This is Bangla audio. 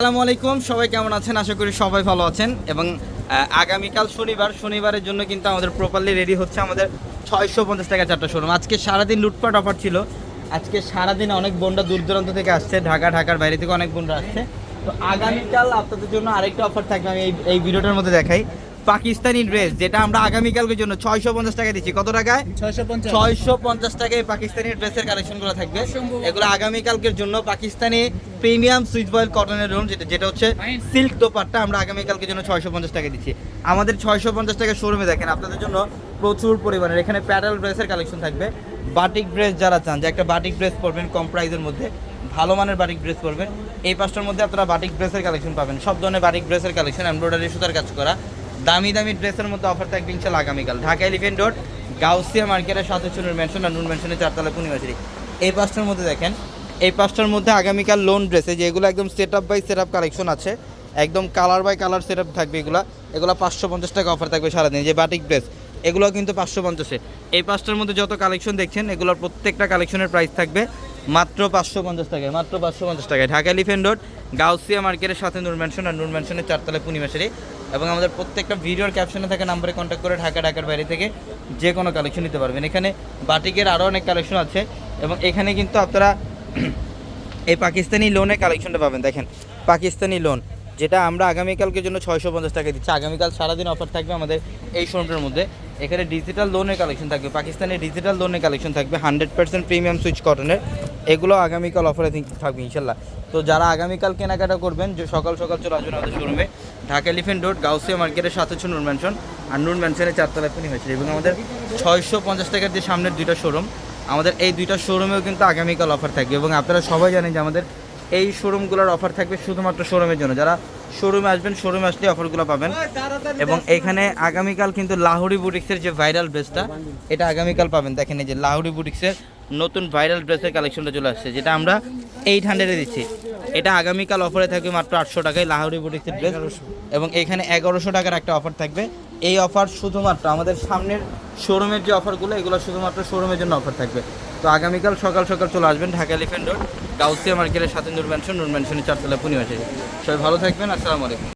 আসসালামু আলাইকুম, সবাই কেমন আছেন? আশা করি সবাই ভালো আছেন। এবং আগামীকাল শনিবার, শনিবারের জন্য কিন্তু আমাদের প্রপারলি রেডি হচ্ছে আমাদের ছয়শো পঞ্চাশ টাকা চারটা শোরুম আজকে সারাদিন লুটপাট অফার ছিল। আজকে সারাদিন অনেক বোনরা দূর দূরান্ত থেকে আসছে, ঢাকা, ঢাকার বাইরে থেকে অনেক বোনরা আসছে। তো আগামীকাল আপনাদের জন্য আরেকটা অফার থাকবে, আমি এই ভিডিওটার মধ্যে দেখাই। পাকিস্তানি ড্রেস যেটা আমরা আগামীকালকের জন্য ছয়শো পঞ্চাশ টাকা দিচ্ছি। কত টাকায়? ছয়শো পঞ্চাশ। টাকায় পাকিস্তানি ড্রেসের কালেকশনগুলো থাকবে। এগুলো আগামীকালকের জন্য পাকিস্তানি প্রিমিয়াম সুইচ বয়েল কটনের রুম যেটা যেটা হচ্ছে সিল্ক দোপাট্টা আমরা আগামীকালকের জন্য ছয়শো পঞ্চাশ টাকা দিচ্ছি। আমাদের ছয়শো পঞ্চাশ টাকা শোরুমে দেখেন আপনাদের জন্য প্রচুর পরিমাণের এখানে প্যাডেল ড্রেসের কালেকশন থাকবে। বাটিক ড্রেস যারা চান যে একটা বাটিক ড্রেস পরবেন কম প্রাইসের মধ্যে ভালো মানের বাটিক ড্রেস পরবেন। এই পাঁচটার মধ্যে আপনারা বাটিক ড্রেসের কালেকশন পাবেন। সব ধরনের বাটিক ড্রেসের কালেকশন এমব্রয়ডারি সুতার কাজ করা। দামি দামি ড্রেসের মধ্যে অফার থাকবে ইনশাল্লাহ আগামীকাল। ঢাকা এলিফেন্ট রোড গাউসিয়া মার্কেটের সাথে চুনুর মেনশন আর নুন মেনশনের চারতলা পূর্ণিমাশারি এই পাঁচটার মধ্যে দেখেন, এই পাঁচটার মধ্যে আগামীকাল লোন ড্রেসে যেগুলো একদম set up by set up collection আছে, একদম colour by colour set up থাকবে এগুলো। এগুলো পাঁচশো পঞ্চাশ টাকা অফার থাকবে সারাদিন যে বাটিক ড্রেস এগুলো কিন্তু পাঁচশো পঞ্চাশে। এই পাঁচটার মধ্যে যত কালেকশন দেখছেন, এগুলোর প্রত্যেকটা কালেকশনের প্রাইস থাকবে মাত্র পাঁচশো পঞ্চাশ টাকায়, মাত্র পাঁচশো পঞ্চাশ টাকায়। ঢাকা এলিফেন্ট রোড গাউসিয়া মার্কেটের সাথে নূর ম্যানশন আর নূর ম্যানশনের চারতলা পূর্ণিমাশারি এবং আমাদের প্রত্যেকটা ভিডিওর ক্যাপশনে থাকা নাম্বারে কন্ট্যাক্ট করে ঢাকা, ঢাকার বাইরে থেকে যে কোনো কালেকশন নিতে পারবেন। এখানে বাটিকের আরও অনেক কালেকশন আছে এবং এখানে কিন্তু আপনারা এই পাকিস্তানি লোনের কালেকশনটা পাবেন। দেখেন, পাকিস্তানি লোন যেটা আমরা আগামীকালকে জন্য ছয়শো পঞ্চাশ টাকা দিচ্ছি। আগামীকাল সারাদিন অফার থাকবে আমাদের এই শোরুমটার মধ্যে। এখানে ডিজিটাল লোনের কালেকশন থাকবে পাকিস্তানের ডিজিটাল লোনের কালেকশন থাকবে। হান্ড্রেড পার্সেন্ট প্রিমিয়াম সুইচ কটনের এগুলো আগামীকাল অফারে থাকবে, ইনশাল্লাহ। তো যারা আগামীকাল কেনাকাটা করবেন, যে সকাল সকাল চলে আসবেন আমাদের শোরুমে ঢাকা এলিফেন্ট রোড গাউসিয়া মার্কেটের সাথে হচ্ছে নুন ম্যানশন আর নুন ম্যানশনের চারতলায় পুনি হয়েছে এবং আমাদের ছয়শো পঞ্চাশ টাকার যে সামনের দুইটা শোরুম আমাদের এই দুইটা শোরুমেও কিন্তু আগামীকাল অফার থাকবে। এবং আপনারা সবাই জানেন যে আমাদের এই শোরুমগুলোর অফার থাকবে শুধুমাত্র শোরুমের জন্য। যারা শোরুমে আসবেন শোরুমে আসলে অফারগুলো পাবেন। এবং এখানে আগামীকাল কিন্তু লাহুরি বুটিক্সের যে ভাইরাল ড্রেসটা এটা আগামীকাল পাবেন। দেখেন এই যে লাহুরি বুটিক্সের নতুন ভাইরাল ড্রেসের কালেকশনটা চলে আসছে যেটা আমরা এইট হান্ড্রেডে দিচ্ছি। এটা আগামীকাল অফারে থাকবে মাত্র আটশো টাকায় লাহুরি বুটিক্সের ড্রেস এবং এখানে এগারোশো টাকার একটা অফার থাকবে। এই অফার শুধুমাত্র আমাদের সামনের শোরুমের যে অফারগুলো এগুলো শুধুমাত্র শোরুমের জন্য অফার থাকবে। তো আগামীকাল সকাল সকাল চলে আসবেন ঢাকা এলিফেন্ট রোড গাউসিয়া মার্কেটের সাথে নূর ম্যানশন নূর ম্যানশনের চারতলা পূর্ণিমাশারি সবাই ভালো থাকবেন আসসালামু আলাইকুম।